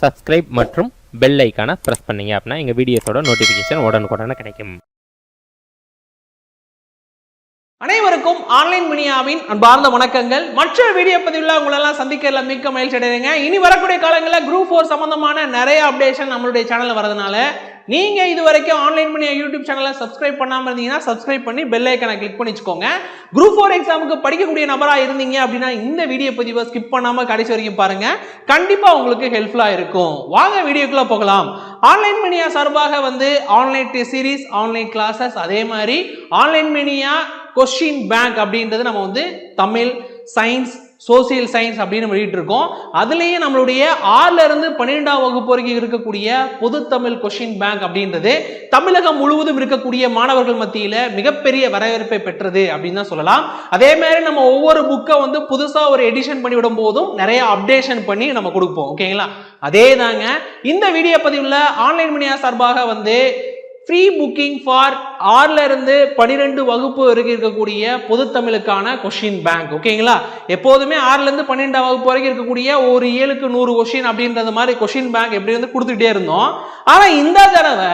Subscribe மற்றும் bell ஐக்கானை press பண்ணீங்க அப்படின்னா எங்கள் வீடியோஸோட நோட்டிஃபிகேஷன் உடனுக்குடனே கிடைக்கும். அனைவருக்கும் ஆன்லைன் மினியாவின் அன்பார்ந்த வணக்கங்கள். மற்ற வீடியோ பதிவில் உங்களெல்லாம் சந்திக்கிறதுல மிக்க மகிழ்ச்சி அடைகிறேங்க. இனி வரக்கூடிய காலங்களில் குரூப் ஃபோர் சம்பந்தமான நிறைய அப்டேஷன் நம்மளுடைய சேனலில் வரதுனால நீங்கள் இது வரைக்கும் ஆன்லைன் மினியா யூடியூப் சேனலை சப்ஸ்கிரைப் பண்ணாமல் இருந்தீங்கன்னா சப்ஸ்கிரைப் பண்ணி பெல் ஐக்கனை கிளிக் பண்ணி வச்சுக்கோங்க. குரூப் ஃபோர் எக்ஸாமுக்கு படிக்கக்கூடிய நபராக இருந்தீங்க அப்படின்னா இந்த வீடியோ பதிவை ஸ்கிப் பண்ணாமல் கடைசி வரைக்கும் பாருங்கள் கண்டிப்பாக உங்களுக்கு ஹெல்ப்ஃபுல்லாக இருக்கும். வாங்க வீடியோக்குள்ளே போகலாம். ஆன்லைன் மினியா சார்பாக வந்து online series series online classes அதே மாதிரி ஆன்லைன் மினியா கொஸ்டின் பேங்க் அப்படின்றது நம்ம வந்து தமிழ் சயின்ஸ் சோசியல் சயின்ஸ் அப்படின்னு வெளியிட்டு இருக்கோம் அதுலேயே நம்மளுடைய ஆறுல இருந்து பன்னிரெண்டாம் வகுப்பு வரைக்கும் இருக்கக்கூடிய பொது தமிழ் கொஷின் பேங்க் அப்படின்றது தமிழகம் முழுவதும் இருக்கக்கூடிய மாணவர்கள் மத்தியில் மிகப்பெரிய வரவேற்பை பெற்றது அப்படின்னு தான் சொல்லலாம். அதே மாதிரி நம்ம ஒவ்வொரு புக்கை வந்து புதுசாக ஒரு எடிஷன் பண்ணி விடும் போதும் நிறைய அப்டேஷன் பண்ணி நம்ம கொடுப்போம். ஓகேங்களா அதே தாங்க இந்த வீடியோ பதிவில் ஆன்லைன் மணியா சார்பாக வந்து ஃப்ரீ புக்கிங் ஃபார் ஆறுல இருந்து பன்னிரெண்டு வகுப்பு வரைக்கும் இருக்கக்கூடிய பொது தமிழுக்கான கொஷின் பேங்க் ஓகேங்களா எப்போதுமே ஆறுல இருந்து பன்னிரெண்டாம் வகுப்பு வரைக்கும் இருக்கக்கூடிய ஒரு ஏழுக்கு நூறு கொஷின் அப்படின்றது மாதிரி கொஷின் பேங்க் எப்படி வந்து கொடுத்துட்டே இருந்தோம். ஆனா இந்த தடவை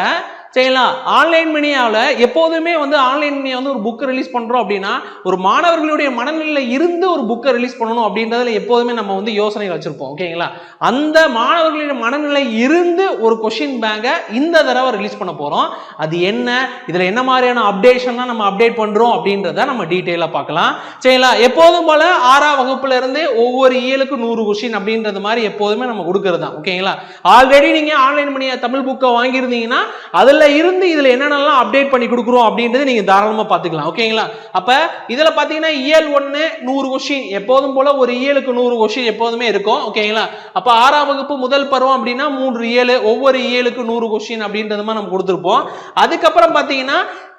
செய்யலாம் ஆன்லைன் மினியாவில் எப்போதுமே வந்து ஆன்லைன் மினியா வந்து ஒரு புக்கை ரிலீஸ் பண்ணுறோம் அப்படின்னா ஒரு மாணவர்களுடைய மனநிலையில் இருந்து ஒரு புக்கை ரிலீஸ் பண்ணணும் அப்படின்றதுல எப்போதுமே நம்ம வந்து யோசனை வச்சுருப்போம் ஓகேங்களா? அந்த மாணவர்களுடைய மனநிலை இருந்து ஒரு கொஷின் பேங்கை இந்த தடவை ரிலீஸ் பண்ண போகிறோம் அது என்ன? இதில் என்ன மாதிரியான அப்டேஷன்லாம் நம்ம அப்டேட் பண்ணுறோம் அப்படின்றத நம்ம டீட்டெயிலாக பார்க்கலாம். சரிங்களா? எப்போதும் போல ஆறாம் வகுப்புல இருந்து ஒவ்வொரு இயலுக்கு நூறு கொஷின் அப்படின்றது மாதிரி எப்போதுமே நம்ம கொடுக்கறது தான் ஓகேங்களா? ஆல்ரெடி நீங்கள் ஆன்லைன் பண்ணிய தமிழ் புக்கை வாங்கியிருந்தீங்கன்னா அதில் இருந்து இதில் என்னென்னலாம் அப்டேட் பண்ணி கொடுக்குறோம் அப்படின்றது நீங்கள் தாராளமாக பார்த்துக்கலாம். ஓகேங்களா? அப்போ இதில் பார்த்தீங்கன்னா இயல் ஒன்று நூறு கொஷின் எப்போதும் போல் ஒரு இயலுக்கு நூறு கொஷின் எப்போதுமே இருக்கும். ஓகேங்களா? அப்போ ஆறாம் வகுப்பு முதல் பருவம் அப்படின்னா மூன்று இயலு ஒவ்வொரு இயலுக்கு நூறு கொஷின் அப்படின்றது மாதிரி நம்ம கொடுத்துருப்போம். அதுக்கப்புறம் பார்த்தீங்கன்னா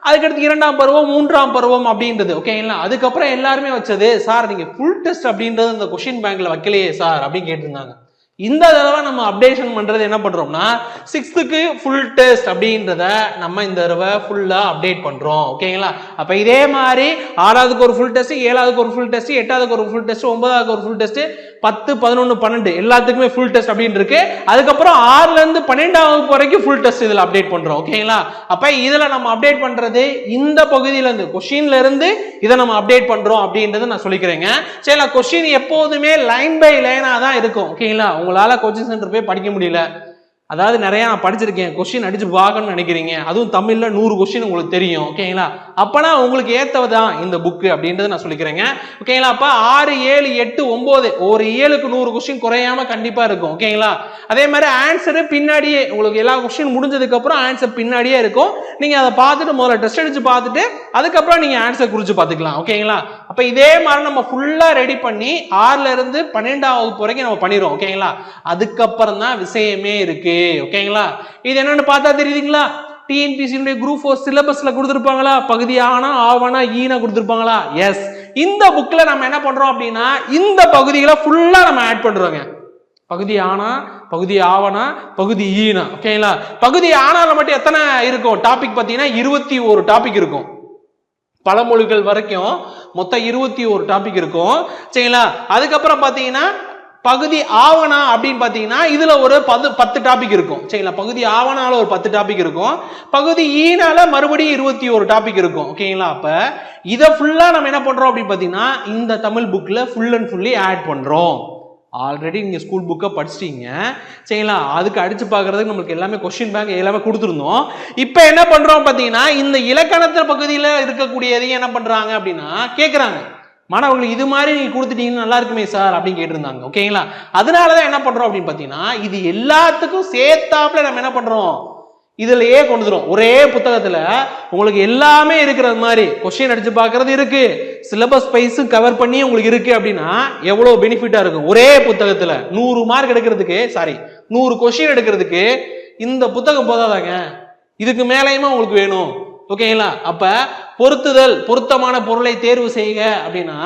அதுக்கடுத்து இரண்டாம் பருவம் மூன்றாம் பருவம் அப்படின்றது. ஓகேங்களா? அதுக்கப்புறம் எல்லாருமே வச்சது சார் நீங்கள் ஃபுல் டெஸ்ட் அப்படின்றது இந்த கொஷின் பேங்க்ல வைக்கலையே சார் அப்படின்னு கேட்டிருந்தாங்க. இந்த தடவை நம்ம அப்டேஷன் பண்ணுறது என்ன பண்ணுறோம்னா சிக்ஸ்த்துக்கு ஃபுல் டெஸ்ட் அப்படின்றத நம்ம இந்த தடவை ஃபுல்லாக அப்டேட் பண்ணுறோம் ஓகேங்களா அப்போ இதே மாதிரி ஆறாவதுக்கு ஒரு ஃபுல் டெஸ்ட் ஏழாவதுக்கு ஒரு ஃபுல் டெஸ்ட் எட்டாவதுக்கு ஒரு ஃபுல் டெஸ்ட் ஒன்பதாவதுக்கு ஒரு ஃபுல் டெஸ்ட் பத்து பதினொன்று பன்னெண்டு எல்லாத்துக்குமே ஃபுல் டெஸ்ட் அப்படின்னு இருக்கு. அதுக்கப்புறம் ஆறுலேருந்து பன்னெண்டாவது பன்னெண்டாம் வகுப்பு வரைக்கும் ஃபுல் டெஸ்ட் இதில் அப்டேட் பண்ணுறோம் ஓகேங்களா அப்போ இதில் நம்ம அப்டேட் பண்ணுறது இந்த பகுதியிலேருந்து கொஷின்லேருந்து இதை நம்ம அப்டேட் பண்ணுறோம் அப்படின்றத நான் சொல்லிக்கிறேங்க. சரி கொஷின் எப்போதுமே லைன் பை லைனாக தான் இருக்கும். ஓகேங்களா உங்களால் கோச்சிங் சென்டர் போய் படிக்க முடியல. அதாவது நிறையா நான் படிச்சிருக்கேன். கொஸ்டின் அடிச்சு பார்க்கணும்னு நினைக்கிறீங்க. அதுவும் தமிழ்ல நூறு கொஸ்டின் உங்களுக்கு தெரியும். ஓகேங்களா அப்பனா உங்களுக்கு ஏத்தவதான் இந்த புக்கு அப்படின்றத நான் சொல்லிக்கிறேங்க. ஓகேங்களா அப்ப ஆறு ஏழு எட்டு ஒன்பது. ஒரு ஏழுக்கு நூறு கொஸ்டின் குறையாம கண்டிப்பா இருக்கும். ஓகேங்களா அதே மாதிரி ஆன்சரு பின்னாடியே உங்களுக்கு எல்லா கொஸ்டின் முடிஞ்சதுக்கு அப்புறம் ஆன்சர் பின்னாடியே இருக்கும். நீங்க அதை பார்த்துட்டு முதல்ல டெஸ்ட் அடிச்சு பார்த்துட்டு அதுக்கப்புறம் நீங்க ஆன்சர் குறிச்சு பார்த்துக்கலாம். ஓகேங்களா அப்ப இதே மாதிரி நம்ம ஃபுல்லா ரெடி பண்ணி ஆறுல இருந்து பன்னெண்டாம் வகுப்பு வரைக்கும் நம்ம பண்ணிடுவோம் ஓகேங்களா அதுக்கப்புறம் தான் விஷயமே இருக்கு ஓகேங்களா இது என்னன்னு பார்த்தா தெரியுதுங்களா? டிஎன்பிசியுடைய குரூப் ஃபோர் சிலபஸ்ல கொடுத்துருப்பாங்களா? பகுதி ஆனா ஆவனா ஈனா e கொடுத்துருப்பாங்களா? எஸ் இந்த புக்ல நம்ம என்ன பண்றோம் அப்படின்னா இந்த பகுதிகளை ஃபுல்லா நம்ம ஆட் பண்றோங்க. பகுதி ஆனா பகுதி ஆவணா பகுதி e ஈனா ஓகேங்களா பகுதி ஆனால மட்டும் எத்தனை இருக்கும்? டாபிக் பார்த்தீங்கன்னா இருபத்தி ஒரு டாபிக் இருக்கும். பழமொழிகள் வரைக்கும் மொத்தம் இருபத்தி ஒரு டாபிக் இருக்கும். சரிங்களா? அதுக்கப்புறம் பார்த்தீங்கன்னா பகுதி ஆவணா அப்படின்னு பார்த்தீங்கன்னா இதில் ஒரு பத்து பத்து டாபிக் இருக்கும். சரிங்களா? பகுதி ஆவணால ஒரு பத்து டாபிக் இருக்கும். பகுதி ஈனால மறுபடியும் இருபத்தி ஒரு டாபிக் இருக்கும். ஓகேங்களா? அப்போ இதை ஃபுல்லாக நம்ம என்ன பண்ணுறோம் அப்படின்னு பார்த்தீங்கன்னா இந்த தமிழ் புக்கில் ஃபுல் அண்ட் ஃபுல்லி ஆட் பண்ணுறோம் ஆல்ரெடி நீங்கள் ஸ்கூல் புக்கை படிச்சிட்டீங்க. சரிங்களா? அதுக்கு அடித்து பார்க்கறதுக்கு நம்மளுக்கு எல்லாமே கொஸ்டின் பேங்க் எல்லாமே கொடுத்துருந்தோம். இப்போ என்ன பண்ணுறோம் பார்த்தீங்கன்னா இந்த இலக்கணத்தில் பகுதியில் இருக்கக்கூடியதையும் என்ன பண்ணுறாங்க அப்படின்னா கேட்குறாங்க மாணவர்கள் இது மாதிரி நீங்கள் கொடுத்துட்டீங்கன்னா நல்லா இருக்குமே சார் அப்படின்னு கேட்டிருந்தாங்க. ஓகேங்களா அதனால தான் என்ன பண்ணுறோம் அப்படின்னு பார்த்தீங்கன்னா இது எல்லாத்துக்கும் சேர்த்தாப்புல நம்ம என்ன பண்ணுறோம் இதுலயே கொண்டு வரும் ஒரே புத்தகத்துல உங்களுக்கு எல்லாமே இருக்கிறது மாதிரி கொஸ்டின் அடிச்சு பார்க்கறது இருக்கு. சிலபஸ் பைஸும் கவர் பண்ணி உங்களுக்கு இருக்கு அப்படின்னா எவ்வளவு பெனிஃபிட்டா இருக்கும்? ஒரே புத்தகத்துல நூறு மார்க் எடுக்கிறதுக்கு சாரி நூறு கொஸ்டின் எடுக்கிறதுக்கு இந்த புத்தகம் போதாதாங்க. இதுக்கு மேலேயுமா உங்களுக்கு வேணும். ஓகேங்களா அப்ப பொருத்துதல் பொருத்தமான பொருளை தேர்வு செய்க அப்படின்னா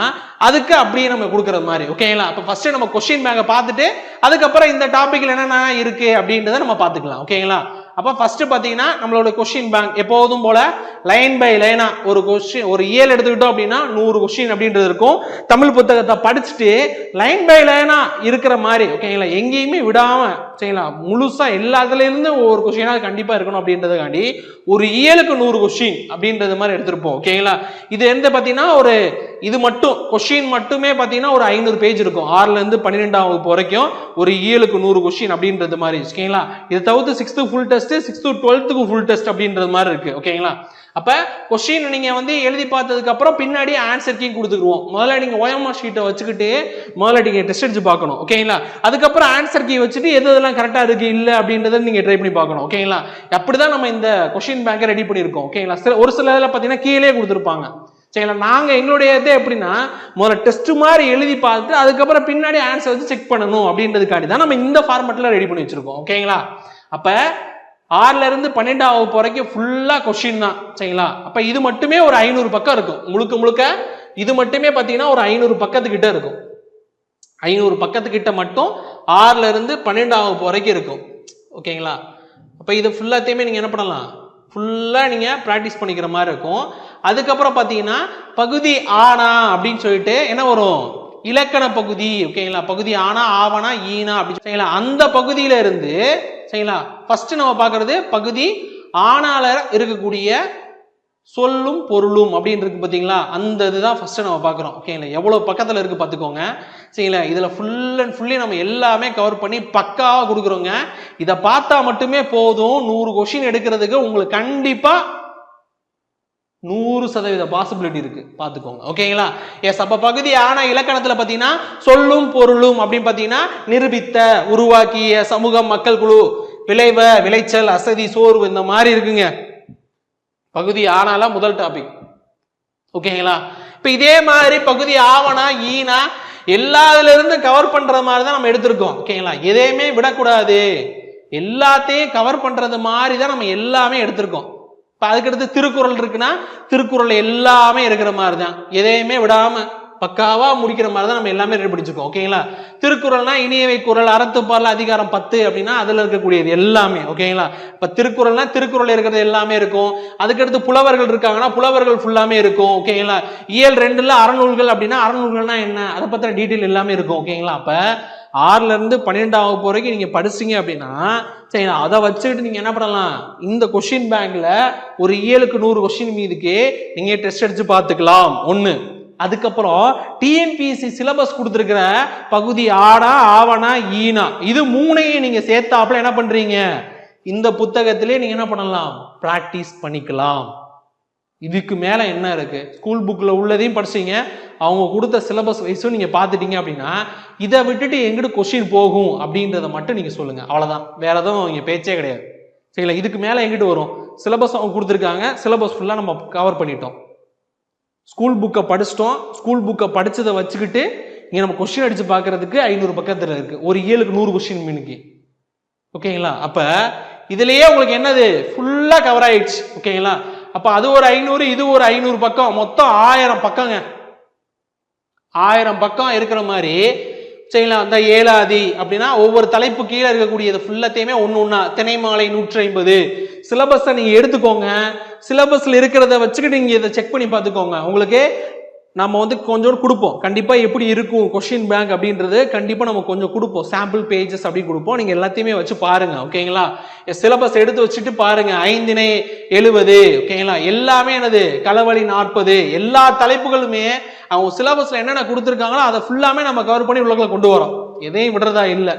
அதுக்கு அப்படியே நம்ம கொடுக்கறது மாதிரி. ஓகேங்களா அப்ப ஃபர்ஸ்ட் நம்ம கொஸ்டின் பேங்கை பார்த்துட்டு அதுக்கப்புறம் இந்த டாபிக்ல என்னென்ன இருக்கு அப்படின்றத நம்ம பார்த்துக்கலாம். ஓகேங்களா அப்போ ஃபர்ஸ்ட் பார்த்தீங்கன்னா நம்மளோட கொஸ்டின் பேங்க் எப்போதும் போல லைன் பை லைனா ஒரு கொஸ்டின் ஒரு இயல் எடுத்துக்கிட்டோம் அப்படின்னா நூறு கொஸ்டின் அப்படின்றது இருக்கும். தமிழ் புத்தகத்தை படிச்சுட்டு லைன் பை லைனா இருக்கிற மாதிரி ஓகேங்களா எங்கேயுமே விடாம சரிங்களா முழுசாக எல்லாத்துலேருந்து ஒவ்வொரு ஒரு கண்டிப்பாக இருக்கணும் அப்படின்றதுக்காண்டி ஒரு இயலுக்கு நூறு கொஷின் அப்படின்றது மாதிரி எடுத்திருப்போம் ஓகேங்களா இது எந்த பார்த்தீங்கன்னா ஒரு இது மட்டும் கொஷின் மட்டுமே பார்த்தீங்கன்னா ஒரு ஐநூறு பேஜ் இருக்கும். ஆறுலேருந்து பன்னிரெண்டாம் வகுப்பு வரைக்கும் ஒரு இயலுக்கு நூறு கொஷின் அப்படின்றது மாதிரி ஓகேங்களா இது தவிர்த்து சிக்ஸ்த்து ஃபுல் டெஸ்ட்டு சிக்ஸ்த்து டுவெல்த்துக்கு ஃபுல் டெஸ்ட் அப்படின்றது மாதிரி இருக்குது ஓகேங்களா அப்போ கொஸ்டின் நீங்கள் வந்து எழுதி பார்த்ததுக்கப்புறம் பின்னாடி ஆன்சர் கீ கொடுத்துக்குருவோம். முதல்ல நீங்கள் ஓஎம்ஆர் ஷீட்டை வச்சுக்கிட்டு முதல்ல நீங்கள் டெஸ்ட் அடிச்சு பார்க்கணும். ஓகேங்களா அதுக்கப்புறம் ஆன்சர் கீ வச்சுட்டு எது எதெல்லாம் கரெக்டாக இருக்குது இல்லை அப்படின்றத நீங்கள் ட்ரை பண்ணி பார்க்கணும். ஓகேங்களா அப்படி தான் நம்ம இந்த கொஸ்டின் பேங்கை ரெடி பண்ணியிருக்கோம். ஓகேங்களா சில ஒரு சில இதில் பார்த்தீங்கன்னா கீழே கொடுத்துருப்பாங்க. சரிங்களா நாங்கள் எங்களுடைய இது எப்படின்னா முதல்ல டெஸ்ட் மாதிரி எழுதி பார்த்து அதுக்கப்புறம் பின்னாடி ஆன்சர் வச்சு செக் பண்ணணும் அப்படின்றதுக்காண்டி தான் நம்ம இந்த ஃபார்மெட்டில் ரெடி பண்ணி வச்சுருக்கோம். ஓகேங்களா அப்போ ஆறுலேருந்து பன்னெண்டாம் வகுப்பு வரைக்கும் ஃபுல்லாக கொஷின் தான் சரிங்களா? அப்போ இது மட்டுமே ஒரு ஐநூறு பக்கம் இருக்கும். முழுக்க முழுக்க இது மட்டுமே பார்த்தீங்கன்னா ஒரு ஐநூறு பக்கத்துக்கிட்ட இருக்கும். ஐநூறு பக்கத்துக்கிட்ட மட்டும் ஆறுலேருந்து பன்னெண்டாம் வகுப்பு வரைக்கும் இருக்கும். ஓகேங்களா? அப்போ இது ஃபுல்லாத்தையுமே நீங்கள் என்ன பண்ணலாம்? ஃபுல்லாக நீங்கள் ப்ராக்டிஸ் பண்ணிக்கிற மாதிரி இருக்கும். அதுக்கப்புறம் பார்த்தீங்கன்னா பகுதி ஆனா அப்படின்னு சொல்லிட்டு என்ன வரும்? இலக்கண பகுதி ஓகேங்களா? பகுதி ஆனா ஆவனா ஈனா அப்படின்னு சரிங்களா அந்த பகுதியில இருந்து சரிங்களா ஃபர்ஸ்ட் நம்ம பார்க்கறது பகுதி ஆனால இருக்கக்கூடிய சொல்லும் பொருளும் அப்படின்னு இருக்கு பார்த்தீங்களா அந்த இதுதான் ஃபர்ஸ்ட் நம்ம பார்க்குறோம் ஓகேங்களா? எவ்வளோ பக்கத்தில் இருக்கு பார்த்துக்கோங்க சரிங்களா? இதில் ஃபுல் அண்ட் ஃபுல்லி நம்ம எல்லாமே கவர் பண்ணி பக்காவாக கொடுக்குறோங்க. இதை பார்த்தா மட்டுமே போதும். நூறு கொஷின் எடுக்கிறதுக்கு உங்களுக்கு கண்டிப்பாக நூறு சதவீத பாசிபிலிட்டி இருக்கு. பார்த்துக்கோங்க. ஓகேங்களா எஸ் அப்ப பகுதி ஆனா இலக்கணத்துல பாத்தீங்கன்னா சொல்லும் பொருளும் அப்படின்னு பாத்தீங்கன்னா நிரூபித்த உருவாக்கிய சமூகம் மக்கள் குழு விளைவ விளைச்சல் அசதி சோர்வு இந்த மாதிரி இருக்குங்க. பகுதி ஆனால முதல் டாபிக் ஓகேங்களா இப்ப இதே மாதிரி பகுதி ஆவணா ஈனா எல்லாத்துல இருந்து கவர் பண்ற மாதிரி தான் நம்ம எடுத்திருக்கோம். ஓகேங்களா எதையுமே விடக்கூடாது. எல்லாத்தையும் கவர் பண்றது மாதிரி தான் நம்ம எல்லாமே எடுத்திருக்கோம். இப்போ அதுக்கடுத்து திருக்குறள் இருக்குன்னா திருக்குறள் எல்லாமே இருக்கிற மாதிரி தான் எதையுமே விடாமல் பக்காவா முடிக்கிற மாதிரி தான் நம்ம எல்லாமே ரெடி பிடிச்சிருக்கோம் ஓகேங்களா திருக்குறள்னா இனியவை குரல் அறத்துப்பால் அதிகாரம் பத்து அப்படின்னா அதுல இருக்கக்கூடியது எல்லாமே. ஓகேங்களா இப்ப திருக்குறள்னா திருக்குறள் இருக்கிறது எல்லாமே இருக்கும். அதுக்கடுத்து புலவர்கள் இருக்காங்கன்னா புலவர்கள் ஃபுல்லாமே இருக்கும். ஓகேங்களா இயல் ரெண்டுல அறநூல்கள் அப்படின்னா அறநூல்கள்னா என்ன? அதை பத்தின டீட்டெயில் எல்லாமே இருக்கும். ஓகேங்களா அப்ப ஆறுலேருந்து பன்னிரெண்டாம் வகுப்பு வரைக்கும் நீங்கள் படிச்சீங்க அப்படின்னா சரி அதை வச்சுக்கிட்டு நீங்கள் என்ன பண்ணலாம்? இந்த கொஷின் பேங்கில் ஒரு ஏழுக்கு நூறு கொஷின் மீதுக்கு நீங்கள் டெஸ்ட் அடித்து பார்த்துக்கலாம். ஒன்று அதுக்கப்புறம் டிஎன்பிஎஸ்சி சிலபஸ் கொடுத்துருக்கிற பகுதி ஆடா ஆவணா ஈனா இது மூணையும் நீங்கள் சேர்த்தாப்புல என்ன பண்ணுறீங்க இந்த புத்தகத்திலே நீங்கள் என்ன பண்ணலாம்? ப்ராக்டிஸ் பண்ணிக்கலாம். இதுக்கு மேலே என்ன இருக்குது ஸ்கூல் புக்கில் உள்ளதையும் படிச்சீங்க. அவங்க கொடுத்த சிலபஸ் வைஸும் நீங்கள் பார்த்துட்டீங்க அப்படின்னா இதை விட்டுட்டு எங்கிட்டு கொஷின் போகும் அப்படின்றத மட்டும் நீங்கள் சொல்லுங்கள் அவ்வளோதான் வேற எதுவும் அவங்க பேச்சே கிடையாது. சரிங்களா? இதுக்கு மேலே எங்கிட்டு வரும்? சிலபஸ் அவங்க கொடுத்துருக்காங்க. சிலபஸ் ஃபுல்லாக நம்ம கவர் பண்ணிட்டோம். ஸ்கூல் புக்கை படிச்சிட்டோம். ஸ்கூல் புக்கை படித்ததை வச்சுக்கிட்டு இங்கே நம்ம கொஷின் அடிச்சு பார்க்குறதுக்கு ஐநூறு பக்கத்தில் இருக்குது ஒரு ஏழுக்கு நூறு கொஷின் மீனுக்கு ஓகேங்களா? அப்போ இதுலேயே உங்களுக்கு என்னது? ஃபுல்லாக கவர் ஆயிடுச்சு. ஓகேங்களா? அப்ப அது ஒரு ஐநூறு இது ஒரு ஐநூறு பக்கம். மொத்தம் ஆயிரம் பக்கங்க. ஆயிரம் பக்கம் இருக்கிற மாதிரி சரிங்களா? அந்த ஏழாதி அப்படின்னா ஒவ்வொரு தலைப்பு கீழே இருக்கக்கூடியது ஃபுல்லத்தையுமே ஒன்று ஒன்றா தினைமாலை நூற்றி ஐம்பது சிலபஸை நீங்கள் எடுத்துக்கோங்க. சிலபஸில் இருக்கிறத வச்சுக்கிட்டு நீங்கள் இதை செக் பண்ணி பார்த்துக்கோங்க. உங்களுக்கு நம்ம வந்து கொஞ்சோண்டு கொடுப்போம். கண்டிப்பாக எப்படி இருக்கும் கொஷின் பேங்க் அப்படின்றது கண்டிப்பாக நம்ம கொஞ்சம் கொடுப்போம். சாம்பிள் பேஜஸ் அப்படி கொடுப்போம். நீங்கள் எல்லாத்தையுமே வச்சு பாருங்கள் ஓகேங்களா? சிலபஸ் எடுத்து வச்சுட்டு பாருங்கள் ஐந்தினை எழுபது ஓகேங்களா? எல்லாமே என்னது? களவழி நாற்பது. எல்லா தலைப்புகளுமே அவங்க சிலபஸில் என்னென்ன கொடுத்துருக்காங்களோ அதை ஃபுல்லாமே நம்ம கவர் பண்ணி உள்ளக்குள்ள கொண்டு வரோம். எதையும் விடுறதா இல்லை.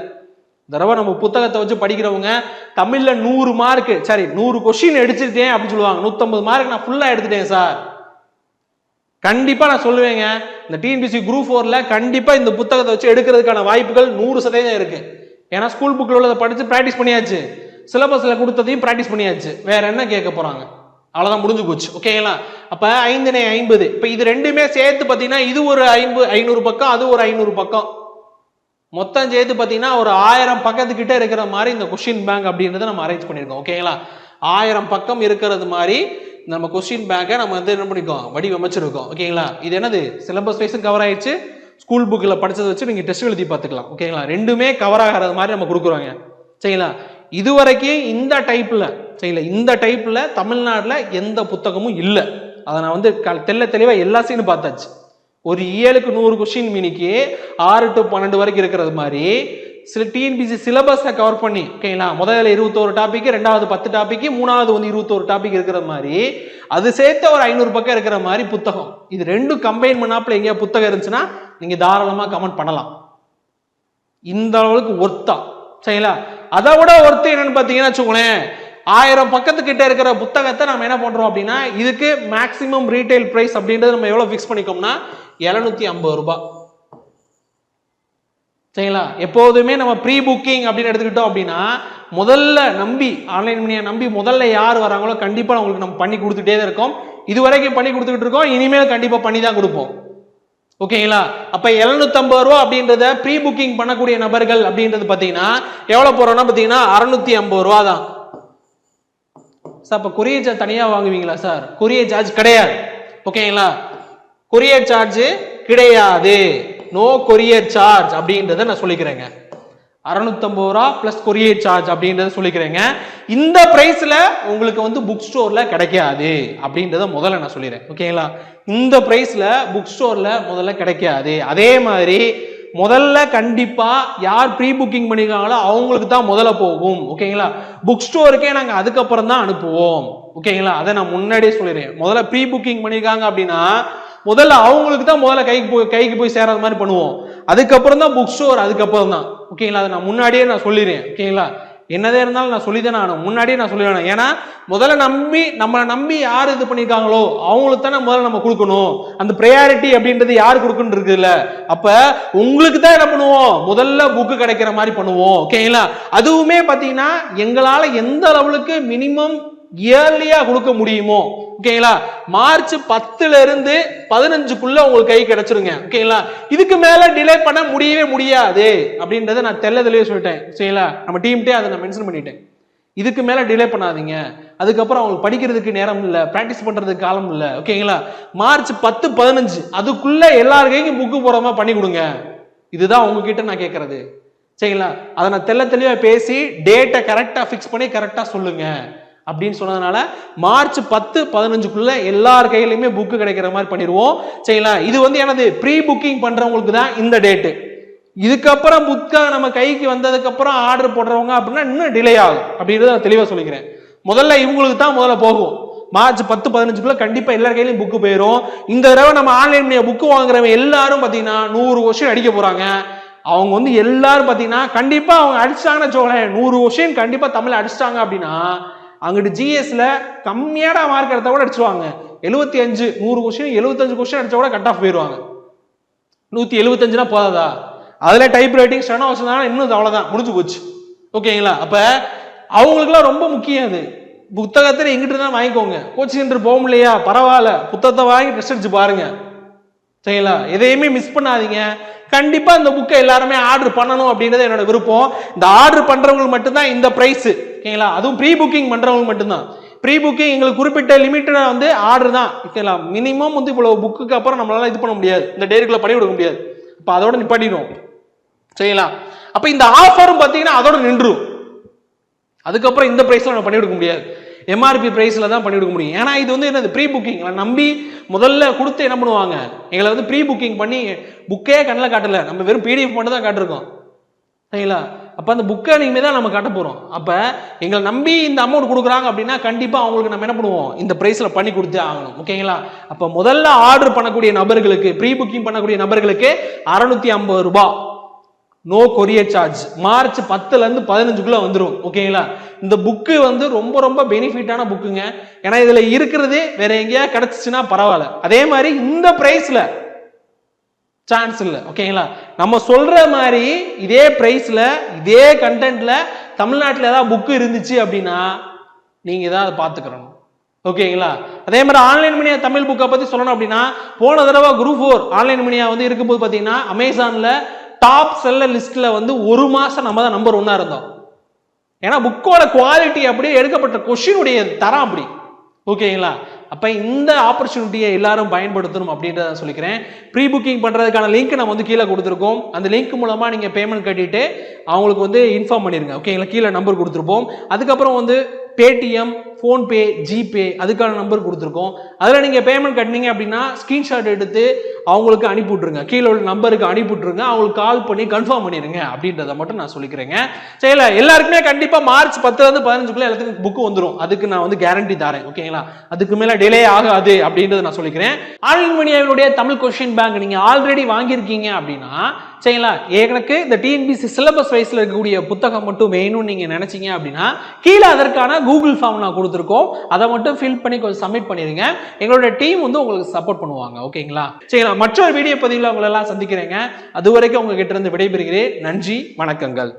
தடவை நம்ம புத்தகத்தை வச்சு படிக்கிறவங்க தமிழில் நூறு மார்க்கு சரி நூறு கொஷின் எடுத்துட்டேன் அப்படின்னு சொல்லுவாங்க. நூற்றம்பது மார்க் நான் ஃபுல்லாக எடுத்துட்டேன் சார் கண்டிப்பா நான் சொல்லுவேங்க. இந்த டிஎன்பிசி குரூப் ஃபோர்ல கண்டிப்பா இந்த புத்தகத்தை வச்சு எடுக்கிறதுக்கான வாய்ப்புகள் நூறு சதவீதம் இருக்கு. ஏன்னா ஸ்கூல் புக்கில் உள்ளதை படிச்சு ப்ராக்டிஸ் பண்ணியாச்சு. சிலபஸ்ல கொடுத்ததையும் ப்ராக்டிஸ் பண்ணியாச்சு. வேற என்ன கேட்க போறாங்க? அவ்வளவுதான் முடிஞ்சு போச்சு. ஓகேங்களா அப்ப ஐந்தினை ஐம்பது. இப்ப இது ரெண்டுமே சேர்த்து பாத்தீங்கன்னா இது ஒரு ஐம்பது ஐநூறு பக்கம் அது ஒரு ஐநூறு பக்கம். மொத்தம் சேர்த்து பார்த்தீங்கன்னா ஒரு ஆயிரம் பக்கத்துக்கிட்ட இருக்கிற மாதிரி இந்த கொஷின் பேங்க் அப்படின்றத நம்ம அரேஞ்ச் பண்ணியிருக்கோம். ஓகேங்களா ஆயிரம் பக்கம் இருக்கிறது மாதிரி நம்ம கொஸ்டின் பேங்கை நம்ம வந்து என்ன பண்ணிக்கோம் வடிவமைச்சிருக்கோம். ஓகேங்களா இது என்னது? சிலபஸ் வைஸும் கவர் ஆயிடுச்சு. ஸ்கூல் புக்கில் படித்ததை வச்சு நீங்கள் டெஸ்ட் எழுதி பார்த்துக்கலாம். ஓகேங்களா ரெண்டுமே கவர் ஆகிறது மாதிரி நம்ம கொடுக்குறோங்க. சரிங்களா? இதுவரைக்கும் இந்த டைப்பில் சரிங்களா? இந்த டைப்பில் தமிழ்நாட்டில் எந்த புத்தகமும் இல்லை. அதை நான் வந்து க- தெள்ள தெளிவாக எல்லா சீனும் பார்த்தாச்சு. ஒரு ஏழுக்கு நூறு கொஸ்டின் மினிக்கு ஆறு டு பன்னெண்டு வரைக்கும் இருக்கிறது மாதிரி சில டிஎன்பிசி சிலபஸை கவர் பண்ணி ஓகேங்களா முதல்ல இருபத்தோரு டாபிக் ரெண்டாவது பத்து டாபிக் மூணாவது வந்து இருபத்தோரு டாபிக் இருக்கிற மாதிரி அது சேர்த்து ஒரு ஐநூறு பக்கம் இருக்கிற மாதிரி புத்தகம். இது ரெண்டும் கம்பைன் பண்ணாப்புல எங்கேயா புத்தகம் இருந்துச்சுன்னா நீங்க தாராளமா கமெண்ட் பண்ணலாம். இந்த அளவுக்கு ஒர்த்தா சரிங்களா? அதை விட ஒர்த்து என்னன்னு பார்த்தீங்கன்னா வச்சுக்கோங்களேன் ஆயிரம் பக்கத்துக்கிட்ட இருக்கிற புத்தகத்தை நம்ம என்ன பண்றோம் அப்படின்னா இதுக்கு மேக்சிமம் ரீட்டைல் பிரைஸ் அப்படின்றது நம்ம எவ்வளவு ஃபிக்ஸ் பண்ணிக்கோம்னா எழுநூத்தி ஐம்பது ரூபாய். சரிங்களா? எப்போதுமே நம்ம ப்ரீ புக்கிங் அப்படின்னு எடுத்துக்கிட்டோம் அப்படின்னா முதல்ல நம்பி ஆன்லைன் மணியை நம்பி முதல்ல யார் வராங்களோ கண்டிப்பாக அவங்களுக்கு நம்ம பண்ணி கொடுத்துட்டே தான் இருக்கோம். இது வரைக்கும் பண்ணி கொடுத்துக்கிட்டு இருக்கோம். இனிமேல் கண்டிப்பாக பண்ணி தான் கொடுப்போம். ஓகேங்களா? அப்போ எழுநூத்தம்பது ரூபா அப்படின்றத ப்ரீ புக்கிங் பண்ணக்கூடிய நபர்கள் அப்படின்றது பார்த்தீங்கன்னா எவ்வளோ போகிறோம்னா பார்த்தீங்கன்னா அறுநூத்தி ஐம்பது ரூபா தான். சார் அப்போ கொரியர் சார்ஜ் தனியாக வாங்குவீங்களா சார்? கொரியர் சார்ஜ் கிடையாது. ஓகேங்களா? கொரியர் சார்ஜ் கிடையாது. நோ கொரியர் சார்ஜ் அப்படின்றத நான் சொல்லிக்கிறேங்க. அறுநூத்தம்பது ரூபா பிளஸ் கொரியர் சார்ஜ் அப்படின்றத சொல்லிக்கிறேங்க. இந்த பிரைஸ்ல உங்களுக்கு வந்து புக் ஸ்டோர்ல கிடைக்காது அப்படின்றத முதல்ல நான் சொல்லிடுறேன் ஓகேங்களா இந்த பிரைஸ்ல புக் ஸ்டோர்ல முதல்ல கிடைக்காது. அதே மாதிரி முதல்ல கண்டிப்பா யார் ப்ரீ புக்கிங் பண்ணிருக்காங்களோ அவங்களுக்கு தான் முதல்ல போகும். ஓகேங்களா புக் ஸ்டோருக்கே நாங்க அதுக்கப்புறம் தான் அனுப்புவோம் ஓகேங்களா அதை நான் முன்னாடியே சொல்லிடுறேன் முதல்ல ப்ரீ புக்கிங் பண்ணிருக்காங்க அப்படின்னா முதல்ல அவங்களுக்கு தான் முதல்ல கைக்கு போய் கைக்கு போய் சேராத மாதிரி பண்ணுவோம். அதுக்கப்புறம் தான் புக் ஸ்டோர் அதுக்கப்புறம் தான். ஓகேங்களா அதை நான் முன்னாடியே நான் சொல்லிடுறேன். ஓகேங்களா என்னதே இருந்தாலும் நான் சொல்லி தானே ஆகணும். முன்னாடியே நான் சொல்லிடுறேன் ஏன்னா முதல்ல நம்பி நம்மளை நம்பி யார் இது பண்ணியிருக்காங்களோ அவங்களுக்கு தானே முதல்ல நம்ம கொடுக்கணும். அந்த ப்ரையாரிட்டி அப்படின்றது யார் கொடுக்குன்னு இருக்குல்ல அப்ப உங்களுக்கு தான் என்ன பண்ணுவோம்? முதல்ல புக்கு கிடைக்கிற மாதிரி பண்ணுவோம். ஓகேங்களா அதுவுமே பார்த்தீங்கன்னா எங்களால் எந்த அளவுக்கு மினிமம் இயர்லியாக கொடுக்க முடியுமோ ஓகேங்களா? மார்ச் பத்துல இருந்து பதினஞ்சுக்குள்ள உங்களுக்கு கை கிடைச்சிருங்க. ஓகேங்களா? இதுக்கு மேல டிலே பண்ண முடியவே முடியாது. அப்படின்றத நான் தெள்ள தெளிவா சொல்லிட்டேன். சரிங்களா? நம்ம டீம்ட்டே அதை நான் மென்ஷன் பண்ணிட்டேன். இதுக்கு மேல டிலே பண்ணாதீங்க. அதுக்கப்புறம் அவங்களுக்கு படிக்கிறதுக்கு நேரம் இல்ல பிராக்டிஸ் பண்றதுக்கு காலம் இல்ல. ஓகேங்களா? மார்ச் பத்து பதினஞ்சு. அதுக்குள்ள எல்லார் புக்கு போறமா மாதிரி பண்ணி கொடுங்க. இதுதான் உங்ககிட்ட நான் கேட்கறது சரிங்களா? அதை நான் தெல்ல தெளிவா பேசி டேட்டை கரெக்டா ஃபிக்ஸ் பண்ணி கரெக்டா சொல்லுங்க. அப்படின்னு சொன்னதுனால மார்ச் பத்து பதினஞ்சுக்குள்ள எல்லார் கையிலயுமே புக்கு கிடைக்கிற மாதிரி பண்ணிடுவோம் சரிங்களா? இது வந்து எனது ப்ரீ புக்கிங் பண்றவங்களுக்கு தான் இந்த டேட்டு இதுக்கப்புறம் புக்காக நம்ம கைக்கு வந்ததுக்கு அப்புறம் ஆர்டர் போடுறவங்க அப்படின்னா இன்னும் டிலே ஆகும். அப்படின்றத நான் தெளிவாக சொல்லிக்கிறேன். முதல்ல இவங்களுக்கு தான் முதல்ல போகும். மார்ச் பத்து பதினஞ்சுக்குள்ள கண்டிப்பா எல்லார் கையிலையும் புக்கு போயிடும் இந்த தடவை நம்ம ஆன்லைன் புக்கு வாங்குறவங்க எல்லாரும் பாத்தீங்கன்னா நூறு கொஸ்டின் அடிக்க போறாங்க. அவங்க வந்து எல்லாரும் பாத்தீங்கன்னா கண்டிப்பா அவங்க அடிச்சாங்கன்னு வச்சுக்கோங்களேன். நூறு கொஸ்டின் கண்டிப்பா தமிழ் அடிச்சிட்டாங்க அப்படின்னா அங்கிட்டு ஜிஎஸ்ல கம்மியான மார்க் எடுத்தா கூட அடிச்சுவாங்க எழுபத்தி அஞ்சு நூறு கொஸ்டின் எழுபத்தஞ்சு கொஸ்டின் அடிச்சா கூட கட் ஆஃப் போயிடுவாங்க நூத்தி எழுபத்தஞ்சுனா போதாதா? அதுல டைப் ரைட்டிங் ஸ்டெனோ வச்சிருந்தாங்கன்னா இன்னும் அவ்வளவுதான் முடிஞ்சு போச்சு. ஓகேங்களா அப்ப அவங்களுக்குலாம் ரொம்ப முக்கியம் அது புத்தகத்தை எங்கிட்ட தான் வாங்கிக்கோங்க. கோச்சிங் சென்டர் போக முடியலையா? பரவாயில்ல. புத்தகத்தை வாங்கி டெஸ்ட் அடிச்சு பாருங்க. சரிங்களா? எதையுமே மிஸ் பண்ணாதீங்க. கண்டிப்பா இந்த புக்கை எல்லாருமே ஆர்டர் பண்ணணும் அப்படின்றது என்னோட விருப்பம். இந்த ஆர்டர் பண்றவங்களுக்கு மட்டும்தான் இந்த பிரைஸ் ஓகேங்களா? அதுவும் ப்ரீ புக்கிங் பண்ணுறவங்க மட்டும்தான். ப்ரீ புக்கிங் எங்களுக்கு குறிப்பிட்ட லிமிட்டடா வந்து ஆர்டர் தான். ஓகேங்களா? மினிமம் வந்து இவ்வளோ புக்குக்கு அப்புறம் நம்மளால இது பண்ண முடியாது. இந்த டேட்டுக்குள்ள பண்ணி கொடுக்க முடியாது. இப்போ அதோட நிப்பாட்டிடுவோம். சரிங்களா? அப்போ இந்த ஆஃபரும் பார்த்தீங்கன்னா அதோட நின்றும். அதுக்கப்புறம் இந்த ப்ரைஸில் நம்ம பண்ணி கொடுக்க முடியாது. எம்ஆர்பி ப்ரைஸில் தான் பண்ணி கொடுக்க முடியும். ஏன்னா இது வந்து என்னது? ப்ரீ புக்கிங் நம்பி முதல்ல கொடுத்து என்ன பண்ணுவாங்க? எங்களை வந்து ப்ரீ புக்கிங் பண்ணி புக்கே கண்ணில் காட்டலை. நம்ம வெறும் பிடிஎஃப் மட்டும் தான் காட்டிருக்கோம். சரிங்களா? அப்போ அந்த புக்கை இனிமே தான் நம்ம காட்ட போகிறோம் அப்போ எங்களை நம்பி இந்த அமௌண்ட் கொடுக்குறாங்க அப்படின்னா கண்டிப்பாக அவங்களுக்கு நம்ம என்ன பண்ணுவோம்? இந்த ப்ரைஸில் பண்ணி கொடுத்தே ஆகணும். ஓகேங்களா? அப்போ முதல்ல ஆர்டர் பண்ணக்கூடிய நபர்களுக்கு ப்ரீ புக்கிங் பண்ணக்கூடிய நபர்களுக்கு அறநூற்றி ஐம்பது ரூபாய் நோ கொரியர் சார்ஜ் மார்ச் பத்துலேருந்து பதினஞ்சுக்குள்ளே வந்துடும் ஓகேங்களா? இந்த புக்கு வந்து ரொம்ப ரொம்ப பெனிஃபிட்டான புக்குங்க ஏன்னா இதில் இருக்கிறது வேற எங்கேயா கிடச்சிச்சின்னா பரவாயில்ல. அதே மாதிரி இந்த ப்ரைஸில் சான்ஸ் இல்லை ஓகேங்களா நம்ம சொல்கிற மாதிரி இதே ப்ரைஸில் இதே கண்டென்ட்டில் தமிழ்நாட்டில் ஏதாவது புக்கு இருந்துச்சு அப்படின்னா நீங்கள் தான் அதை பார்த்துக்கிறணும். ஓகேங்களா அதே மாதிரி ஆன்லைன் மீடியா தமிழ் புக்கை பற்றி சொல்லணும் அப்படின்னா போன தடவை குரூப் ஃபோர் ஆன்லைன் மீடியா வந்து இருக்கும்போது பார்த்தீங்கன்னா அமேசானில் டாப் செல்லர் லிஸ்ட்டில் வந்து ஒரு மாதம் நம்ம தான் நம்பர் ஒன்றா இருந்தோம். ஏன்னா புக்கோட குவாலிட்டி அப்படியே எடுக்கப்பட்ட கொஷினுடைய தரம் அப்படி. ஓகேங்களா அப்போ இந்த ஆப்பர்ச்சுனிட்டியை எல்லாரும் பயன்படுத்தணும் அப்படின்றத நான் சொல்லிக்கிறேன். ப்ரீ புக்கிங் பண்ணுறதுக்கான லிங்க் நம்ம வந்து கீழே கொடுத்துருக்கோம். அந்த லிங்க் மூலமாக நீங்கள் பேமெண்ட் கட்டிட்டு அவங்களுக்கு வந்து இன்ஃபார்ம் பண்ணிடுங்க ஓகேங்களா கீழே நம்பர் கொடுத்துருப்போம். அதுக்கப்புறம் வந்து பேடிஎம் ஃபோன்பே ஜிபே அதுக்கான நம்பர் கொடுத்துருக்கோம். அதில் நீங்கள் பேமெண்ட் கட்டினீங்க அப்படின்னா ஸ்க்ரீன்ஷாட் எடுத்து அவங்களுக்கு அனுப்பி விட்ருங்க கீழே உள்ள நம்பருக்கு அனுப்பி விட்ருங்க அவங்களுக்கு கால் பண்ணி கன்ஃபார்ம் பண்ணிடுங்க அப்படின்றத மட்டும் நான் சொல்லிக்கிறேங்க. சரிங்களா? எல்லாருக்குமே கண்டிப்பாக மார்ச் பத்துலேருந்து பதினஞ்சுக்குள்ளே எல்லாத்துக்கும் புக்கு வந்துடும் அதுக்கு நான் வந்து கேரண்டி தரேன். ஓகேங்களா? அதுக்கு மேலே டிலே ஆகாது அப்படின்றத நான் சொல்லிக்கிறேன். ஆன்லைன் மணியாவினுடைய தமிழ் கொஸ்டின் பேங்க் நீங்கள் ஆல்ரெடி வாங்கியிருக்கீங்க அப்படின்னா சரிங்களா? எனக்கு இந்த டிஎன்பிசி சிலபஸ் வயசில் இருக்கக்கூடிய புத்தகம் மட்டும் வேணும்னு நீங்கள் நினச்சிங்க அப்படின்னா கீழே அதற்கான கூகுள் ஃபார்ம் நான் கொடுத்துருக்கோம். அதை மட்டும் ஃபில் பண்ணி கொஞ்சம் சப்மிட் பண்ணிடுங்க எங்களோட டீம் வந்து உங்களுக்கு சப்போர்ட் பண்ணுவாங்க. ஓகேங்களா? சரிங்களா? மற்றொரு வீடியோ பதிவில் உங்களெல்லாம் சந்திக்கிறேங்க. அது வரைக்கும் உங்ககிட்ட இருந்து விடைபெறுகிறேன். நன்றி வணக்கங்கள்.